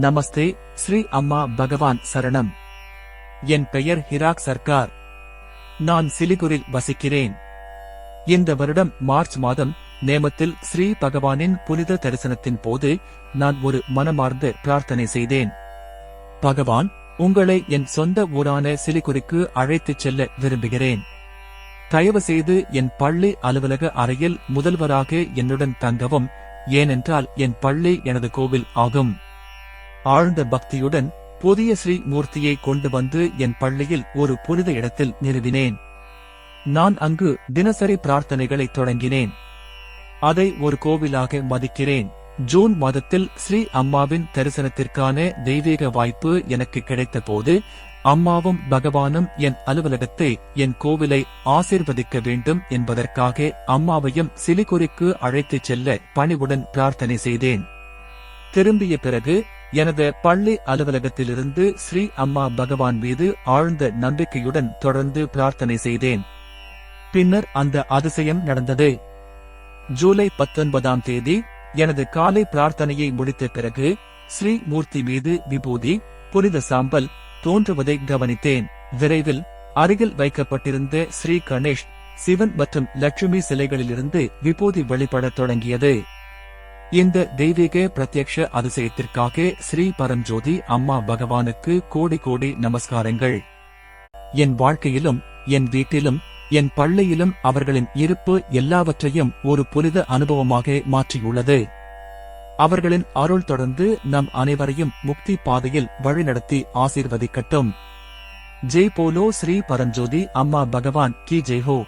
நமஸ்தே ஸ்ரீ அம்மா பகவான் சரணம். என் பெயர் ஹிராக் சர்க்கார் நான் சிலிகுரில் வசிக்கிறேன். இந்த வருடம் மார்ச் மாதம் நேமத்தில் ஸ்ரீ பகவானின் புனித தரிசனத்தின் போது நான் ஒரு மனமார்ந்து பிரார்த்தனை செய்தேன். பகவான் உங்களை என் சொந்த ஊரான சிலிகுரிக்கு அழைத்துச் செல்ல விரும்புகிறேன். தயவு செய்து என் பள்ளி அலுவலக அறையில் முதல்வராக என்னுடன் தங்கவும் ஏனென்றால் என் பள்ளி எனது கோவில் ஆகும். ஆழ்ந்த பக்தியுடன் புதிய ஸ்ரீ மூர்த்தியை கொண்டு வந்து என் பள்ளியில் ஒரு புனித இடத்தில் நிறுவினேன். நான் அங்கு தினசரி பிரார்த்தனைகளை தொடங்கினேன். அதை ஒரு கோவிலாக மதிக்கிறேன். ஜூன் மாதத்தில் ஸ்ரீ அம்மாவின் தரிசனத்திற்கான தெய்வீக வாய்ப்பு எனக்கு கிடைத்த போது அம்மாவும் பகவானும் என் அலுவலகத்தை என் கோவிலை ஆசீர்வதிக்க வேண்டும் என்பதற்காக அம்மாவையும் சிலிகுரிக்கு அழைத்துச் செல்ல பணிவுடன் பிரார்த்தனை செய்தேன். திரும்பிய பிறகு எனது பள்ளி அலுவலகத்திலிருந்து ஸ்ரீ அம்மா பகவான் மீது ஆழ்ந்த நம்பிக்கையுடன் தொடர்ந்து பிரார்த்தனை செய்தேன். பின்னர் அந்த அதிசயம் நடந்தது. ஜூலை பத்தொன்பதாம் தேதி எனது காலை பிரார்த்தனையை முடித்த பிறகு ஸ்ரீ மூர்த்தி மீது விபூதி புனித சாம்பல் தோன்றுவதை கவனித்தேன். விரைவில் அருகில் வைக்கப்பட்டிருந்த ஸ்ரீ கணேஷ் சிவன் மற்றும் லட்சுமி சிலைகளிலிருந்து விபூதி வெளிப்படத் தொடங்கியது. இந்த தெய்வீக பிரத்யக்ஷ அதிசயத்திற்காக ஸ்ரீ பரஞ்சோதி அம்மா பகவானுக்கு கோடி கோடி நமஸ்காரங்கள். என் வாழ்க்கையிலும் என் வீட்டிலும் என் பள்ளியிலும் அவர்களின் இருப்பு எல்லாவற்றையும் ஒரு புனித அனுபவமாக மாற்றியுள்ளது. அவர்களின் அருள் தொடர்ந்து நம் அனைவரையும் முக்தி பாதையில் வழிநடத்தி ஆசீர்வதிக்கட்டும். ஜெய் போலோ ஸ்ரீ பரஞ்சோதி அம்மா பகவான் கி ஜெய் ஹோ.